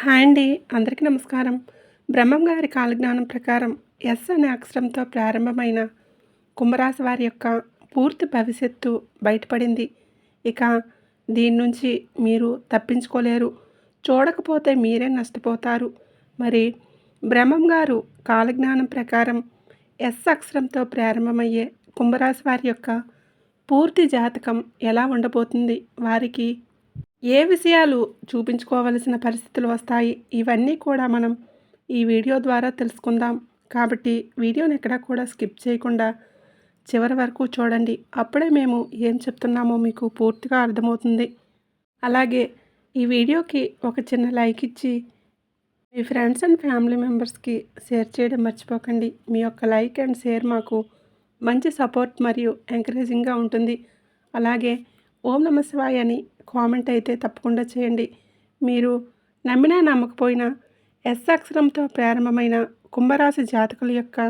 Hi అండి. అందరికీ నమస్కారం. బ్రహ్మం గారి కాలజ్ఞానం ప్రకారం ఎస్ అనే అక్షరంతో ప్రారంభమైన కుంభరాశి వారి యొక్క పూర్తి భవిష్యత్తు బయటపడింది. ఇక దీని నుంచి మీరు తప్పించుకోలేరు. చూడకపోతే మీరే నష్టపోతారు. మరి బ్రహ్మం గారు కాలజ్ఞానం ప్రకారం ఎస్ అక్షరంతో ప్రారంభమయ్యే కుంభరాశి వారి యొక్క పూర్తి జాతకం ఎలా ఉండబోతుంది? వారికి ఏ విషయాలు చూపించుకోవలసిన పరిస్థితులు వస్తాయి ఇవన్నీ కూడా మనం ఈ వీడియో ద్వారా తెలుసుకుందాం. కాబట్టి వీడియోని ఎక్కడా కూడా స్కిప్ చేయకుండా చివరి వరకు చూడండి. అప్పుడే మేము ఏం చెప్తున్నామో మీకు పూర్తిగా అర్థమవుతుంది. అలాగే ఈ వీడియోకి ఒక చిన్న లైక్ ఇచ్చి మీ ఫ్రెండ్స్ అండ్ ఫ్యామిలీ మెంబర్స్కి షేర్ చేయడం మర్చిపోకండి. మీ యొక్క లైక్ అండ్ షేర్ మాకు మంచి సపోర్ట్ మరియు ఎంకరేజింగ్గా ఉంటుంది. అలాగే ఓం నమ శివాయ అని కామెంట్ అయితే తప్పకుండా చేయండి. మీరు నమ్మినా నమ్మకపోయినా ఎస్ అక్షరంతో ప్రారంభమైన కుంభరాశి జాతకుల యొక్క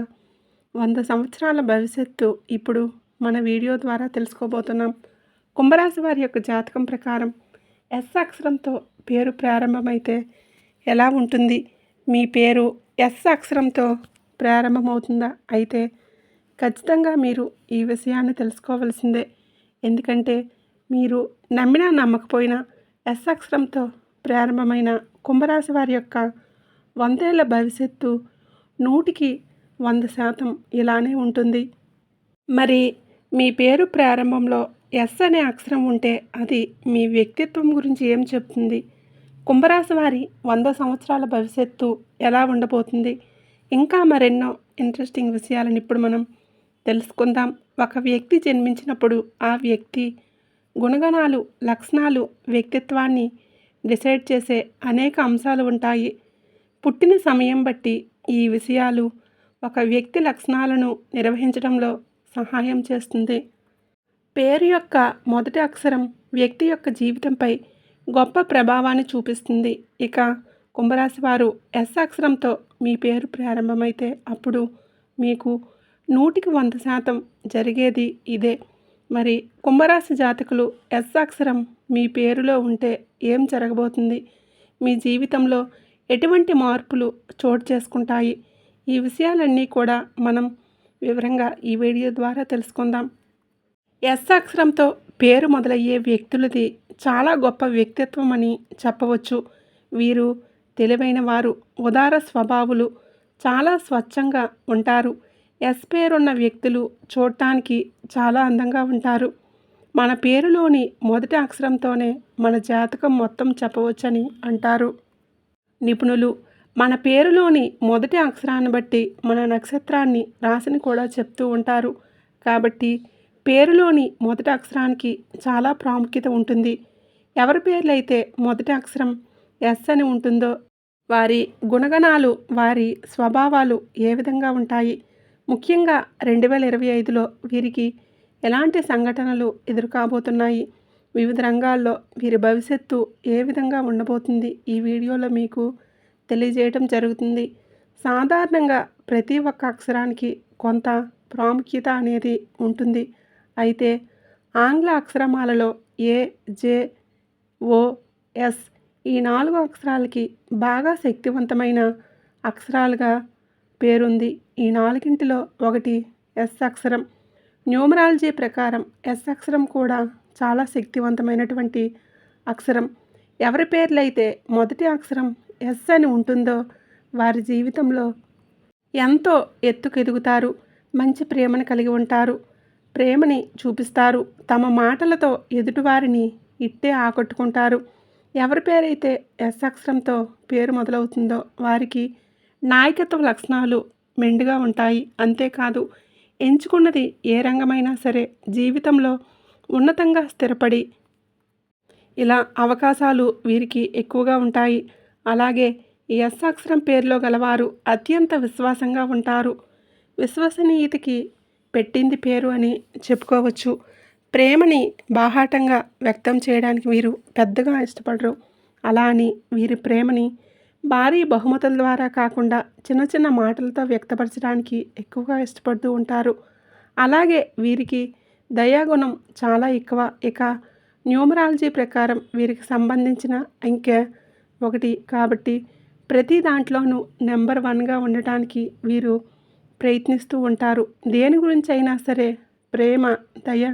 వంద సంవత్సరాల భవిష్యత్తు ఇప్పుడు మన వీడియో ద్వారా తెలుసుకోబోతున్నాం. కుంభరాశి వారి యొక్క జాతకం ప్రకారం ఎస్ అక్షరంతో పేరు ప్రారంభమైతే ఎలా ఉంటుంది? మీ పేరు ఎస్ అక్షరంతో ప్రారంభమవుతుందా? అయితే ఖచ్చితంగా మీరు ఈ విషయాన్ని తెలుసుకోవాల్సిందే. ఎందుకంటే మీరు నమ్మినా నమ్మకపోయినా ఎస్ అక్షరంతో ప్రారంభమైన కుంభరాశి వారి యొక్క వందేళ్ళ భవిష్యత్తు నూటికి వంద శాతం ఇలానే ఉంటుంది. మరి మీ పేరు ప్రారంభంలో ఎస్ అనే అక్షరం ఉంటే అది మీ వ్యక్తిత్వం గురించి ఏం చెప్తుంది? కుంభరాశి వారి వంద సంవత్సరాల భవిష్యత్తు ఎలా ఉండబోతుంది? ఇంకా మరెన్నో ఇంట్రెస్టింగ్ విషయాలను ఇప్పుడు మనం తెలుసుకుందాం. ఒక వ్యక్తి జన్మించినప్పుడు ఆ వ్యక్తి గుణగణాలు లక్షణాలు వ్యక్తిత్వాన్ని డిసైడ్ చేసే అనేక అంశాలు ఉంటాయి. పుట్టిన సమయం బట్టి ఈ విషయాలు ఒక వ్యక్తి లక్షణాలను నిర్వహించడంలో సహాయం చేస్తుంది. పేరు యొక్క మొదటి అక్షరం వ్యక్తి యొక్క జీవితంపై గొప్ప ప్రభావాన్ని చూపిస్తుంది. ఇక కుంభరాశి వారు ఎస్ అక్షరంతో మీ పేరు ప్రారంభమైతే అప్పుడు మీకు నూటికి వంద శాతం జరిగేది ఇదే. మరి కుంభరాశి జాతకులు ఎస్ అక్షరం మీ పేరులో ఉంటే ఏం జరగబోతుంది? మీ జీవితంలో ఎటువంటి మార్పులు చోటు చేసుకుంటాయి? ఈ విషయాలన్నీ కూడా మనం వివరంగా ఈ వీడియో ద్వారా తెలుసుకుందాం. ఎస్ అక్షరంతో పేరు మొదలయ్యే వ్యక్తులది చాలా గొప్ప వ్యక్తిత్వం అని చెప్పవచ్చు. వీరు తెలివైన వారు ఉదార స్వభావులు చాలా స్వచ్ఛంగా ఉంటారు. ఎస్ పేరున్న వ్యక్తులు చూడటానికి చాలా అందంగా ఉంటారు. మన పేరులోని మొదటి అక్షరంతోనే మన జాతకం మొత్తం చెప్పవచ్చని అంటారు. నిపుణులు మన పేరులోని మొదటి అక్షరాన్ని బట్టి మన నక్షత్రాన్ని రాసిని కూడా చెప్తూ ఉంటారు. కాబట్టి పేరులోని మొదటి అక్షరానికి చాలా ప్రాముఖ్యత ఉంటుంది. ఎవరి పేర్లైతే మొదటి అక్షరం ఎస్ అని ఉంటుందో వారి గుణగణాలు వారి స్వభావాలు ఏ విధంగా ఉంటాయి? ముఖ్యంగా రెండు వేల ఇరవై ఐదులో వీరికి ఎలాంటి సంఘటనలు ఎదురుకాబోతున్నాయి? వివిధ రంగాల్లో వీరి భవిష్యత్తు ఏ విధంగా ఉండబోతుంది? ఈ వీడియోలో మీకు తెలియజేయడం జరుగుతుంది. సాధారణంగా ప్రతి ఒక్క అక్షరానికి కొంత ప్రాముఖ్యత అనేది ఉంటుంది. అయితే ఆంగ్ల అక్షరమాలలో ఏ జే ఓ ఎస్ ఈ నాలుగు అక్షరాలకి బాగా శక్తివంతమైన అక్షరాలుగా పేరుంది. ఈ నాలుగింటిలో ఒకటి ఎస్ అక్షరం. న్యూమరాలజీ ప్రకారం ఎస్ అక్షరం కూడా చాలా శక్తివంతమైనటువంటి అక్షరం. ఎవరి పేర్లైతే మొదటి అక్షరం ఎస్ అని ఉంటుందో వారి జీవితంలో ఎంతో ఎత్తుకెదుగుతారు మంచి ప్రేమను కలిగి ఉంటారు ప్రేమని చూపిస్తారు. తమ మాటలతో ఎదుటివారిని ఇట్టే ఆకట్టుకుంటారు. ఎవరి పేరైతే ఎస్ అక్షరంతో పేరు మొదలవుతుందో వారికి నాయకత్వ లక్షణాలు మెండుగా ఉంటాయి. అంతేకాదు ఎంచుకున్నది ఏ రంగమైనా సరే జీవితంలో ఉన్నతంగా స్థిరపడి ఇలా అవకాశాలు వీరికి ఎక్కువగా ఉంటాయి. అలాగే ఎస్ అక్షరం పేరులో గలవారు అత్యంత విశ్వాసంగా ఉంటారు. విశ్వసనీయతకి పెట్టింది పేరు అని చెప్పుకోవచ్చు. ప్రేమని బాహాటంగా వ్యక్తం చేయడానికి వీరు పెద్దగా ఇష్టపడరు. అలా అని వీరి ప్రేమని భారీ బహుమతుల ద్వారా కాకుండా చిన్న చిన్న మాటలతో వ్యక్తపరచడానికి ఎక్కువగా ఇష్టపడుతూ ఉంటారు. అలాగే వీరికి దయాగుణం చాలా ఎక్కువ. ఇక న్యూమరాలజీ ప్రకారం వీరికి సంబంధించిన అంకె ఒకటి కాబట్టి ప్రతి దాంట్లోనూ నెంబర్ వన్గా ఉండటానికి వీరు ప్రయత్నిస్తూ ఉంటారు. దేని గురించి అయినా సరే ప్రేమ దయ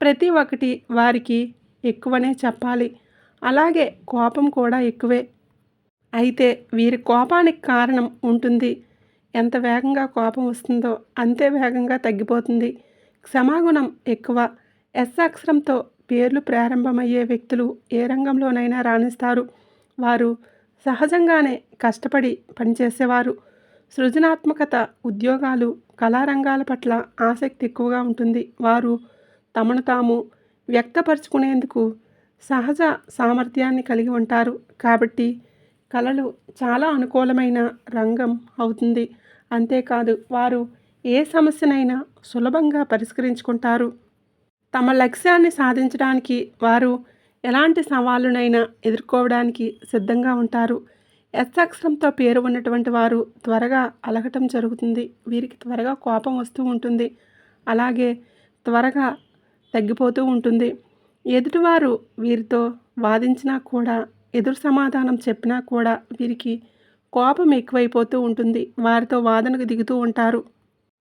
ప్రతి ఒక్కటి వారికి ఎక్కువనే చెప్పాలి. అలాగే కోపం కూడా ఎక్కువే. అయితే వీరి కోపానికి కారణం ఉంటుంది. ఎంత వేగంగా కోపం వస్తుందో అంతే వేగంగా తగ్గిపోతుంది. క్షమాగుణం ఎక్కువ. ఎస్ అక్షరంతో పేర్లు ప్రారంభమయ్యే వ్యక్తులు ఏ రంగంలోనైనా రాణిస్తారు. వారు సహజంగానే కష్టపడి పనిచేసేవారు. సృజనాత్మకత ఉద్యోగాలు కళారంగాల పట్ల ఆసక్తి ఎక్కువగా ఉంటుంది. వారు తమను తాము వ్యక్తపరుచుకునేందుకు సహజ సామర్థ్యాన్ని కలిగి ఉంటారు. కాబట్టి కళలు చాలా అనుకూలమైన రంగం అవుతుంది. అంతేకాదు వారు ఏ సమస్యనైనా సులభంగా పరిష్కరించుకుంటారు. తమ లక్ష్యాన్ని సాధించడానికి వారు ఎలాంటి సవాళ్ళనైనా ఎదుర్కోవడానికి సిద్ధంగా ఉంటారు. ఎస్ అక్షరంతో పేరు ఉన్నటువంటి వారు త్వరగా అలగటం జరుగుతుంది. వీరికి త్వరగా కోపం వస్తూ ఉంటుంది. అలాగే త్వరగా తగ్గిపోతూ ఉంటుంది. ఎదుటివారు వీరితో వాదించినా కూడా ఎదురు సమాధానం చెప్పినా కూడా వీరికి కోపం ఎక్కువైపోతూ ఉంటుంది. వారితో వాదనకు దిగుతూ ఉంటారు.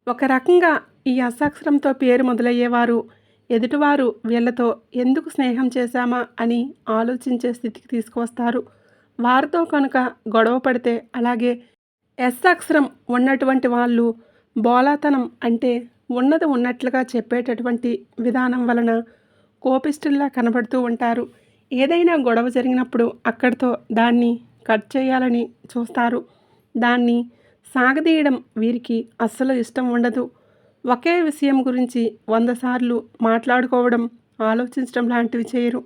ఒక రకంగా ఈ అసాక్షరంతో పేరు మొదలయ్యేవారు ఎదుటివారు వీళ్ళతో ఎందుకు స్నేహం చేశామా అని ఆలోచించే స్థితికి తీసుకువస్తారు. వారితో కనుక గొడవ పడితే అలాగే ఎస్ అక్షరం ఉన్నటువంటి వాళ్ళు బోలాతనం అంటే ఉన్నది ఉన్నట్లుగా చెప్పేటటువంటి విధానం వలన కోపిస్టుల్లా కనబడుతూ ఉంటారు. ఏదైనా గొడవ జరిగినప్పుడు అక్కడితో దాన్ని కట్ చేయాలని చూస్తారు. దాన్ని సాగదీయడం వీరికి అస్సలు ఇష్టం ఉండదు. ఒకే విషయం గురించి వంద సార్లు మాట్లాడుకోవడం ఆలోచించడం లాంటివి చేయరు.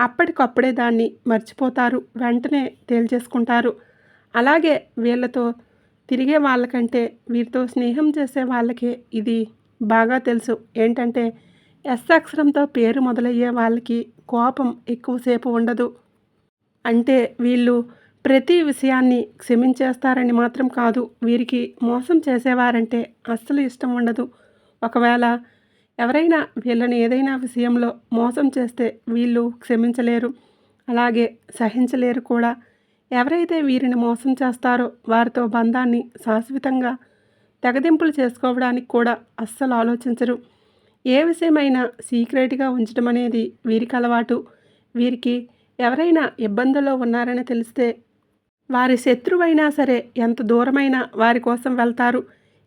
అప్పటికప్పుడే దాన్ని మర్చిపోతారు. వెంటనే తేల్చేసుకుంటారు. అలాగే వీళ్ళతో తిరిగే వాళ్ళకంటే వీరితో స్నేహం చేసే వాళ్ళకే ఇది బాగా తెలుసు. ఏంటంటే ఎస్ అక్షరంతో పేరు మొదలయ్యే వాళ్ళకి కోపం ఎక్కువసేపు ఉండదు. అంటే వీళ్ళు ప్రతి విషయాన్ని క్షమించేస్తారని మాత్రం కాదు వీరికి మోసం చేసేవారంటే అస్సలు ఇష్టం ఉండదు. ఒకవేళ ఎవరైనా వీళ్ళని ఏదైనా విషయంలో మోసం చేస్తే వీళ్ళు క్షమించలేరు. అలాగే సహించలేరు కూడా. ఎవరైతే వీరిని మోసం చేస్తారో వారితో బంధాన్ని శాశ్వతంగా తెగదింపులు చేసుకోవడానికి కూడా అస్సలు ఆలోచించరు. ఏ విషయమైనా సీక్రెట్గా ఉంచడం అనేది వీరికి అలవాటు. వీరికి ఎవరైనా ఇబ్బందుల్లో ఉన్నారని తెలిస్తే వారి శత్రువైనా సరే ఎంత దూరమైనా వారి కోసం వెళ్తారు.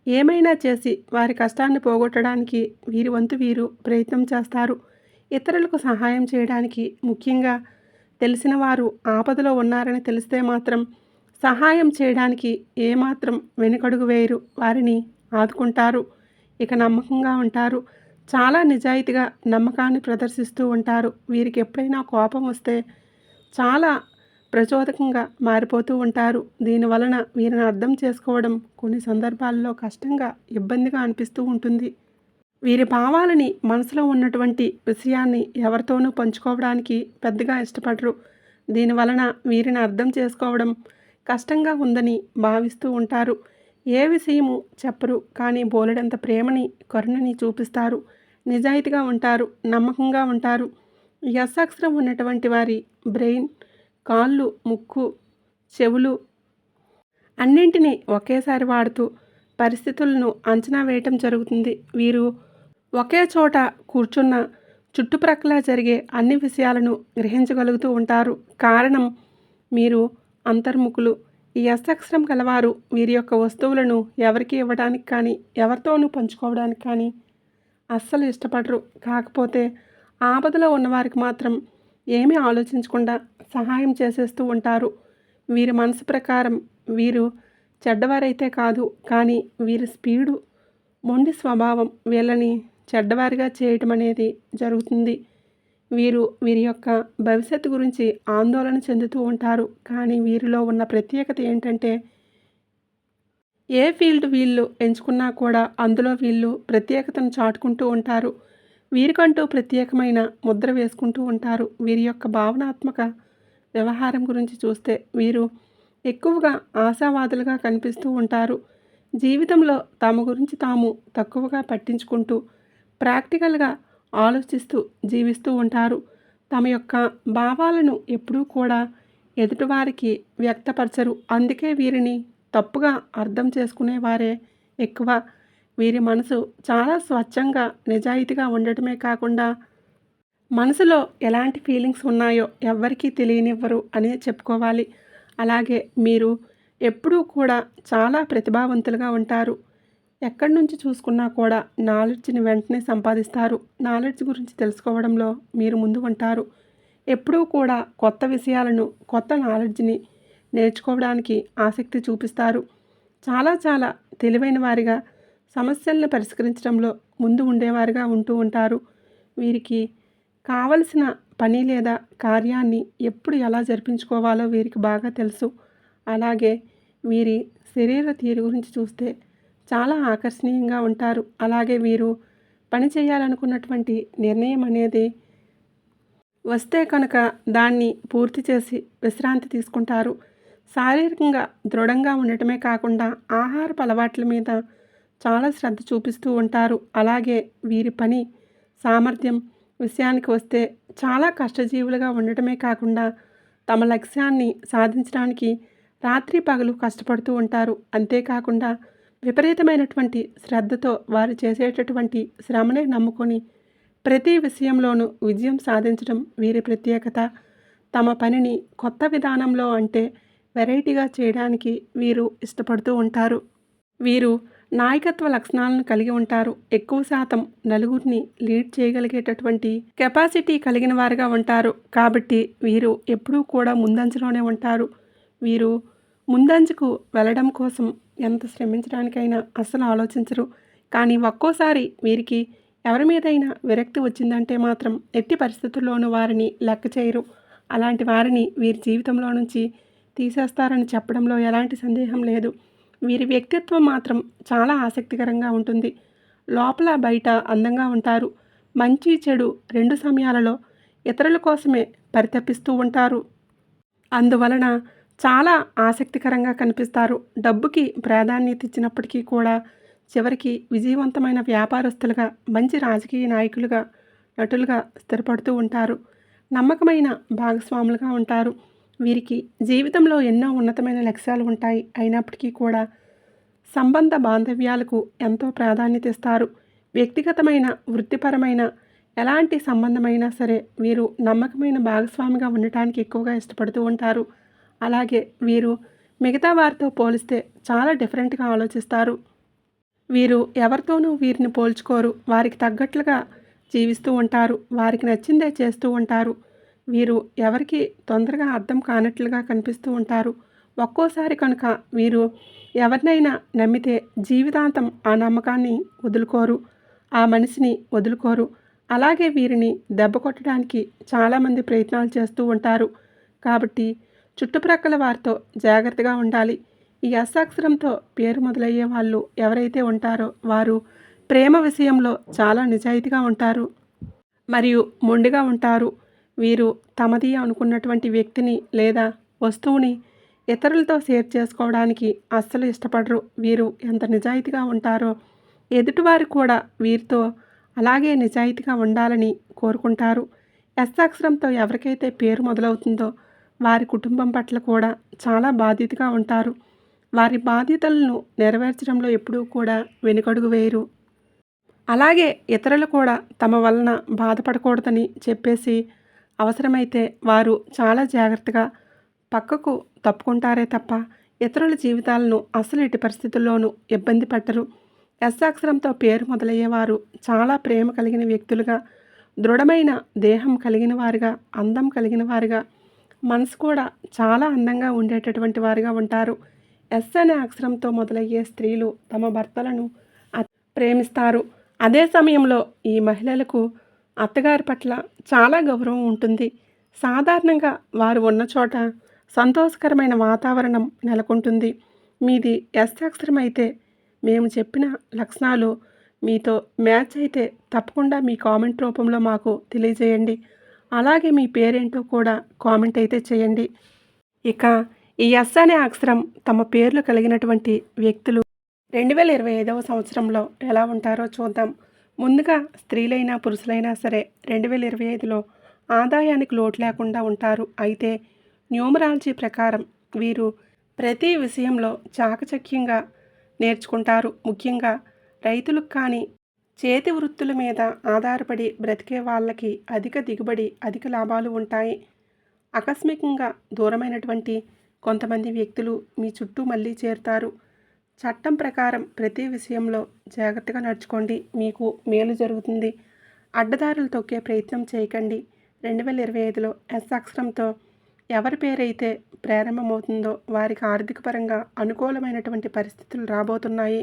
ఏమైనా చేసి వారి కష్టాన్ని పోగొట్టడానికి వీరి వంతు వీరు ప్రయత్నం చేస్తారు. ఇతరులకు సహాయం చేయడానికి ముఖ్యంగా తెలిసిన వారు ఆపదలో ఉన్నారని తెలిస్తే మాత్రం సహాయం చేయడానికి ఏమాత్రం వెనుకడుగు వేయరు. వారిని ఆదుకుంటారు. ఇక నమ్మకంగా ఉంటారు. చాలా నిజాయితీగా నమ్మకాన్ని ప్రదర్శిస్తూ ఉంటారు. వీరికి ఎప్పుడైనా కోపం వస్తే చాలా ప్రచోదకంగా మారిపోతూ ఉంటారు. దీనివలన వీరిని అర్థం చేసుకోవడం కొన్ని సందర్భాల్లో కష్టంగా ఇబ్బందిగా అనిపిస్తూ ఉంటుంది. వీరి భావాలని మనసులో ఉన్నటువంటి విషయాన్ని ఎవరితోనూ పంచుకోవడానికి పెద్దగా ఇష్టపడరు. దీనివలన వీరిని అర్థం చేసుకోవడం కష్టంగా ఉందని భావిస్తూ ఉంటారు. ఏ విషయము చెప్పరు కానీ బోలెడంత ప్రేమని కరుణని చూపిస్తారు. నిజాయితీగా ఉంటారు నమ్మకంగా ఉంటారు. ఎస్ అక్షరం ఉన్నటువంటి వారి బ్రెయిన్ కాళ్ళు ముక్కు చెవులు అన్నింటినీ ఒకేసారి వాడుతూ పరిస్థితులను అంచనా వేయటం జరుగుతుంది. వీరు ఒకే చోట కూర్చున్న చుట్టుప్రక్కల జరిగే అన్ని విషయాలను గ్రహించగలుగుతూ ఉంటారు. కారణం మీరు అంతర్ముఖులు ఈ అసక్షరం గలవారు వీరి యొక్క వస్తువులను ఎవరికి ఇవ్వడానికి కానీ ఎవరితోనూ పంచుకోవడానికి కానీ అస్సలు ఇష్టపడరు. కాకపోతే ఆపదలో ఉన్నవారికి మాత్రం ఏమీ ఆలోచించకుండా సహాయం చేసేస్తూ ఉంటారు. వీరి మనసు ప్రకారం వీరు చెడ్డవారైతే కాదు కానీ వీరి స్పీడు మొండి స్వభావం వీళ్ళని చెడ్డవారిగా చేయటం అనేది జరుగుతుంది. వీరు వీరి యొక్క భవిష్యత్తు గురించి ఆందోళన చెందుతూ ఉంటారు. కానీ వీరిలో ఉన్న ప్రత్యేకత ఏంటంటే ఏ ఫీల్డ్ వీళ్ళు ఎంచుకున్నా కూడా అందులో వీళ్ళు ప్రత్యేకతను చాటుకుంటూ ఉంటారు. వీరికంటూ ప్రత్యేకమైన ముద్ర వేసుకుంటూ ఉంటారు. వీరి యొక్క భావనాత్మక వ్యవహారం గురించి చూస్తే వీరు ఎక్కువగా ఆశావాదులుగా కనిపిస్తూ ఉంటారు. జీవితంలో తమ గురించి తాము తక్కువగా పట్టించుకుంటూ ప్రాక్టికల్గా ఆలోచిస్తూ జీవిస్తూ ఉంటారు. తమ యొక్క భావాలను ఎప్పుడూ కూడా ఎదుటివారికి వ్యక్తపరచరు. అందుకే వీరిని తప్పుగా అర్థం చేసుకునేవారే ఎక్కువ. వీరి మనసు చాలా స్వచ్ఛంగా నిజాయితీగా ఉండటమే కాకుండా మనసులో ఎలాంటి ఫీలింగ్స్ ఉన్నాయో ఎవ్వరికీ తెలియనివ్వరు అని చెప్పుకోవాలి. అలాగే మీరు ఎప్పుడూ కూడా చాలా ప్రతిభావంతులుగా ఉంటారు. ఎక్కడి నుంచి చూసుకున్నా కూడా నాలెడ్జ్ని వెంటనే సంపాదిస్తారు. నాలెడ్జ్ గురించి తెలుసుకోవడంలో మీరు ముందు ఉంటారు. ఎప్పుడూ కూడా కొత్త విషయాలను కొత్త నాలెడ్జ్ని నేర్చుకోవడానికి ఆసక్తి చూపిస్తారు. చాలా చాలా తెలివైన వారిగా సమస్యలను పరిష్కరించడంలో ముందు ఉండేవారిగా ఉంటూ ఉంటారు. వీరికి కావలసిన పని లేదా కార్యాన్ని ఎప్పుడు ఎలా జరిపించుకోవాలో వీరికి బాగా తెలుసు. అలాగే వీరి శరీర తీరు గురించి చూస్తే చాలా ఆకర్షణీయంగా ఉంటారు. అలాగే వీరు పని చేయాలనుకున్నటువంటి నిర్ణయం అనేది వస్తే కనుక దాన్ని పూర్తి చేసి విశ్రాంతి తీసుకుంటారు. శారీరకంగా దృఢంగా ఉండటమే కాకుండా ఆహారపు అలవాట్ల మీద చాలా శ్రద్ధ చూపిస్తూ ఉంటారు. అలాగే వీరి పని సామర్థ్యం విషయానికి వస్తే చాలా కష్టజీవులుగా ఉండటమే కాకుండా తమ లక్ష్యాన్ని సాధించడానికి రాత్రి పగలు కష్టపడుతూ ఉంటారు. అంతేకాకుండా విపరీతమైనటువంటి శ్రద్ధతో వారు చేసేటటువంటి శ్రమనే నమ్ముకొని ప్రతి విషయంలోనూ విజయం సాధించడం వీరి ప్రత్యేకత. తమ పనిని కొత్త విధానంలో అంటే వెరైటీగా చేయడానికి వీరు ఇష్టపడుతూ ఉంటారు. వీరు నాయకత్వ లక్షణాలను కలిగి ఉంటారు. ఎక్కువ శాతం నలుగురిని లీడ్ చేయగలిగేటటువంటి కెపాసిటీ కలిగిన వారుగా ఉంటారు. కాబట్టి వీరు ఎప్పుడూ కూడా ముందంజలోనే ఉంటారు. వీరు ముందంజకు వెళ్ళడం కోసం ఎంత శ్రమించడానికైనా అస్సలు ఆలోచించరు. కానీ ఒక్కోసారి వీరికి ఎవరి మీదైనా విరక్తి వచ్చిందంటే మాత్రం ఎట్టి పరిస్థితుల్లోనూ వారిని లెక్క చేయరు. అలాంటి వారిని వీరి జీవితంలో నుంచి తీసేస్తారని చెప్పడంలో ఎలాంటి సందేహం లేదు. వీరి వ్యక్తిత్వం మాత్రం చాలా ఆసక్తికరంగా ఉంటుంది. లోపల బయట అందంగా ఉంటారు. మంచి చెడు రెండు సమయాలలో ఇతరుల కోసమే పరితపిస్తూ ఉంటారు. అందువలన చాలా ఆసక్తికరంగా కనిపిస్తారు. డబ్బుకి ప్రాధాన్యత ఇచ్చినప్పటికీ కూడా చివరికి విజయవంతమైన వ్యాపారస్తులుగా మంచి రాజకీయ నాయకులుగా నటులుగా స్థిరపడుతూ ఉంటారు. నమ్మకమైన భాగస్వాములుగా ఉంటారు. వీరికి జీవితంలో ఎన్నో ఉన్నతమైన లక్ష్యాలు ఉంటాయి. అయినప్పటికీ కూడా సంబంధ బాంధవ్యాలకు ఎంతో ప్రాధాన్యత ఇస్తారు. వ్యక్తిగతమైన వృత్తిపరమైన ఎలాంటి సంబంధమైనా సరే వీరు నమ్మకమైన భాగస్వామిగా ఉండటానికి ఎక్కువగా ఇష్టపడుతూ ఉంటారు. అలాగే వీరు మిగతా వారితో పోలిస్తే చాలా డిఫరెంట్గా ఆలోచిస్తారు. వీరు ఎవరితోనూ వీరిని పోల్చుకోరు. వారికి తగ్గట్లుగా జీవిస్తూ ఉంటారు. వారికి నచ్చిందే చేస్తూ ఉంటారు. వీరు ఎవరికి తొందరగా అర్థం కానట్లుగా కనిపిస్తూ ఉంటారు. ఒక్కోసారి కనుక వీరు ఎవరినైనా నమ్మితే జీవితాంతం ఆ నమ్మకాన్ని వదులుకోరు. ఆ మనిషిని వదులుకోరు. అలాగే వీరిని దెబ్బ కొట్టడానికి చాలామంది ప్రయత్నాలు చేస్తూ ఉంటారు. కాబట్టి చుట్టుప్రక్కల వారితో జాగ్రత్తగా ఉండాలి. ఈ అసాక్షరంతో పేరు మొదలయ్యే వాళ్ళు ఎవరైతే ఉంటారో వారు ప్రేమ విషయంలో చాలా నిజాయితీగా ఉంటారు. మరియు మొండిగా ఉంటారు. వీరు తమది అనుకున్నటువంటి వ్యక్తిని లేదా వస్తువుని ఇతరులతో షేర్ చేసుకోవడానికి అస్సలు ఇష్టపడరు. వీరు ఎంత నిజాయితీగా ఉంటారో ఎదుటివారు కూడా వీరితో అలాగే నిజాయితీగా ఉండాలని కోరుకుంటారు. ఎస్ అక్షరంతో ఎవరికైతే పేరు మొదలవుతుందో వారి కుటుంబం పట్ల కూడా చాలా బాధ్యతగా ఉంటారు. వారి బాధ్యతలను నెరవేర్చడంలో ఎప్పుడూ కూడా వెనుకడుగు వేయరు. అలాగే ఇతరులు కూడా తమ వలన బాధపడకూడదని చెప్పేసి అవసరమైతే వారు చాలా జాగ్రత్తగా పక్కకు తప్పుకుంటారే తప్ప ఇతరుల జీవితాలను అసలు ఎట్టి పరిస్థితుల్లోనూ ఇబ్బంది పెట్టరు. ఎస్ అక్షరంతో పేరు మొదలయ్యేవారు చాలా ప్రేమ కలిగిన వ్యక్తులుగా దృఢమైన దేహం కలిగిన వారుగా అందం కలిగిన వారుగా మనసు కూడా చాలా అందంగా ఉండేటటువంటి వారుగా ఉంటారు. ఎస్ అనే అక్షరంతో మొదలయ్యే స్త్రీలు తమ భర్తలను ప్రేమిస్తారు. అదే సమయంలో ఈ మహిళలకు అత్తగారి పట్ల చాలా గౌరవం ఉంటుంది. సాధారణంగా వారు ఉన్న చోట సంతోషకరమైన వాతావరణం నెలకొంటుంది. మీది ఎస్ అక్షరం అయితే మేము చెప్పిన లక్షణాలు మీతో మ్యాచ్ అయితే తప్పకుండా మీ కామెంట్ రూపంలో మాకు తెలియజేయండి. అలాగే మీ పేరేంటో కూడా కామెంట్ అయితే చేయండి. ఇక ఈ ఎస్ అనే అక్షరం తమ పేర్లు కలిగినటువంటి వ్యక్తులు రెండు వేల ఇరవై ఐదవ సంవత్సరంలో ఎలా ఉంటారో చూద్దాం. ముందుగా స్త్రీలైనా పురుషులైనా సరే రెండు వేల ఇరవై ఐదులో ఆదాయానికి లోటు లేకుండా ఉంటారు. అయితే న్యూమరాలజీ ప్రకారం వీరు ప్రతి విషయంలో చాకచక్యంగా నేర్చుకుంటారు. ముఖ్యంగా రైతులకు కానీ చేతి వృత్తుల మీద ఆధారపడి బ్రతికే వాళ్ళకి అధిక దిగుబడి అధిక లాభాలు ఉంటాయి. ఆకస్మికంగా దూరమైనటువంటి కొంతమంది వ్యక్తులు మీ చుట్టూ మళ్ళీ చేరుతారు. చట్టం ప్రకారం ప్రతి విషయంలో జాగ్రత్తగా నడుచుకోండి. మీకు మేలు జరుగుతుంది. అడ్డదారులు తొక్కే ప్రయత్నం చేయకండి. రెండు వేల ఇరవై ఐదులో ఎస్ అక్షరంతో ఎవరి పేరైతే ప్రారంభమవుతుందో వారికి ఆర్థికపరంగా అనుకూలమైనటువంటి పరిస్థితులు రాబోతున్నాయి.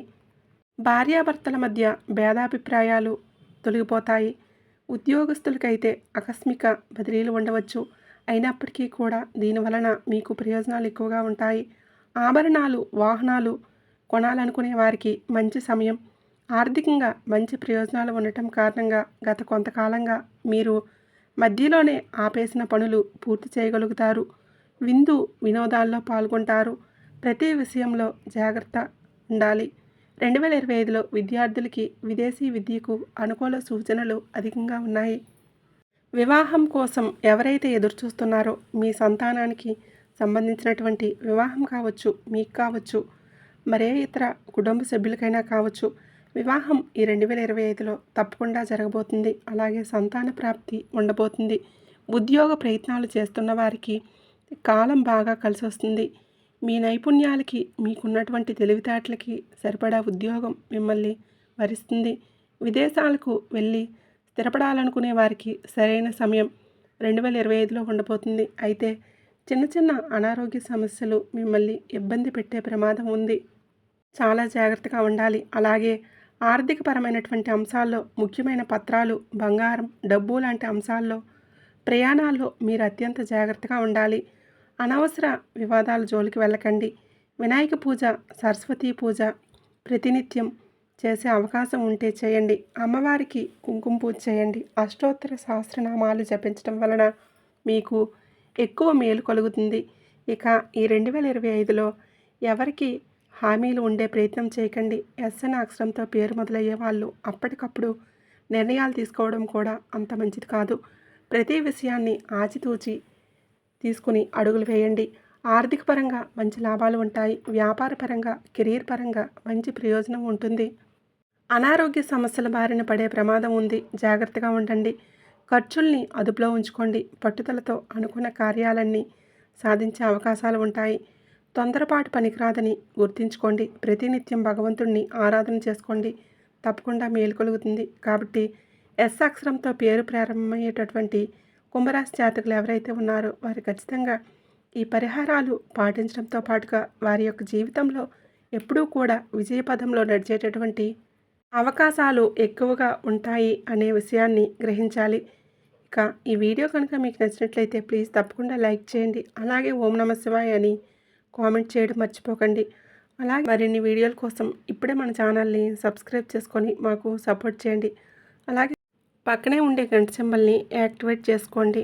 భార్యాభర్తల మధ్య భేదాభిప్రాయాలు తొలగిపోతాయి. ఉద్యోగస్తులకైతే ఆకస్మిక బదిలీలు ఉండవచ్చు. అయినప్పటికీ కూడా దీనివలన మీకు ప్రయోజనాలు ఎక్కువగా ఉంటాయి. ఆభరణాలు వాహనాలు కొనాలనుకునే వారికి మంచి సమయం. ఆర్థికంగా మంచి ప్రయోజనాలు ఉండటం కారణంగా గత కొంతకాలంగా మీరు మధ్యలోనే ఆపేసిన పనులు పూర్తి చేయగలుగుతారు. విందు వినోదాల్లో పాల్గొంటారు. ప్రతి విషయంలో జాగ్రత్త ఉండాలి. రెండు వేల ఇరవై ఐదులో విద్యార్థులకి విదేశీ విద్యకు అనుకూల సూచనలు అధికంగా ఉన్నాయి. వివాహం కోసం ఎవరైతే ఎదురుచూస్తున్నారో మీ సంతానానికి సంబంధించినటువంటి వివాహం కావచ్చు మీకు కావచ్చు మరే ఇతర కుటుంబ సభ్యులకైనా కావచ్చు వివాహం ఈ రెండు వేల ఇరవై ఐదులో తప్పకుండా జరగబోతుంది. అలాగే సంతాన ప్రాప్తి ఉండబోతుంది. ఉద్యోగ ప్రయత్నాలు చేస్తున్న వారికి కాలం బాగా కలిసి వస్తుంది మీ నైపుణ్యాలకి మీకున్నటువంటి తెలివితేటలకి సరిపడా ఉద్యోగం మిమ్మల్ని వరిస్తుంది. విదేశాలకు వెళ్ళి స్థిరపడాలనుకునే వారికి సరైన సమయం రెండు వేల ఇరవై ఐదులో ఉండబోతుంది. అయితే చిన్న చిన్న అనారోగ్య సమస్యలు మిమ్మల్ని ఇబ్బంది పెట్టే ప్రమాదం ఉంది. చాలా జాగ్రత్తగా ఉండాలి. అలాగే ఆర్థికపరమైనటువంటి అంశాల్లో ముఖ్యమైన పత్రాలు బంగారం డబ్బు లాంటి అంశాల్లో ప్రయాణాల్లో మీరు అత్యంత జాగ్రత్తగా ఉండాలి. అనవసర వివాదాల జోలికి వెళ్ళకండి. వినాయక పూజ సరస్వతీ పూజ ప్రతినిత్యం చేసే అవకాశం ఉంటే చేయండి. అమ్మవారికి కుంకుమ పూజ చేయండి. అష్టోత్తర సహస్రనామాలు జపించడం వలన మీకు ఎక్కువ మేలు కలుగుతుంది. ఇక ఈ రెండు వేల ఇరవై ఐదులో ఎవరికి హామీలు ఉండే ప్రయత్నం చేయకండి. ఎస్ఎన్ అక్షరంతో పేరు మొదలయ్యే వాళ్ళు అప్పటికప్పుడు నిర్ణయాలు తీసుకోవడం కూడా అంత మంచిది కాదు. ప్రతి విషయాన్ని ఆచితూచి తీసుకుని అడుగులు వేయండి. ఆర్థిక పరంగా మంచి లాభాలు ఉంటాయి. వ్యాపార పరంగా కెరీర్ పరంగా మంచి ప్రయోజనం ఉంటుంది. అనారోగ్య సమస్యల బారిన పడే ప్రమాదం ఉంది. జాగ్రత్తగా ఉండండి. ఖర్చుల్ని అదుపులో ఉంచుకోండి. పట్టుదలతో అనుకున్న కార్యాలన్నీ సాధించే అవకాశాలు ఉంటాయి. తొందరపాటు పనికిరాదని గుర్తుంచుకోండి. ప్రతినిత్యం భగవంతుణ్ణి ఆరాధన చేసుకోండి. తప్పకుండా మేలు కలుగుతుంది. కాబట్టి ఎస్ అక్షరంతో పేరు ప్రారంభమయ్యేటటువంటి కుంభరాశి జాతకులు ఎవరైతే ఉన్నారో వారు ఖచ్చితంగా ఈ పరిహారాలు పాటించడంతో పాటుగా వారి యొక్క జీవితంలో ఎప్పుడూ కూడా విజయపదంలో నడిచేటటువంటి అవకాశాలు ఎక్కువగా ఉంటాయి అనే విషయాన్ని గ్రహించాలి. ఇక ఈ వీడియో కనుక మీకు నచ్చినట్లయితే ప్లీజ్ తప్పకుండా లైక్ చేయండి. అలాగే ఓం నమ శివాయ అని కామెంట్ చేయడం మర్చిపోకండి. అలాగే మరిన్ని వీడియోల కోసం ఇప్పుడే మన ఛానల్ని సబ్స్క్రైబ్ చేసుకొని మాకు సపోర్ట్ చేయండి. అలాగే పక్కనే ఉండే గంట సింబల్ని యాక్టివేట్ చేసుకోండి.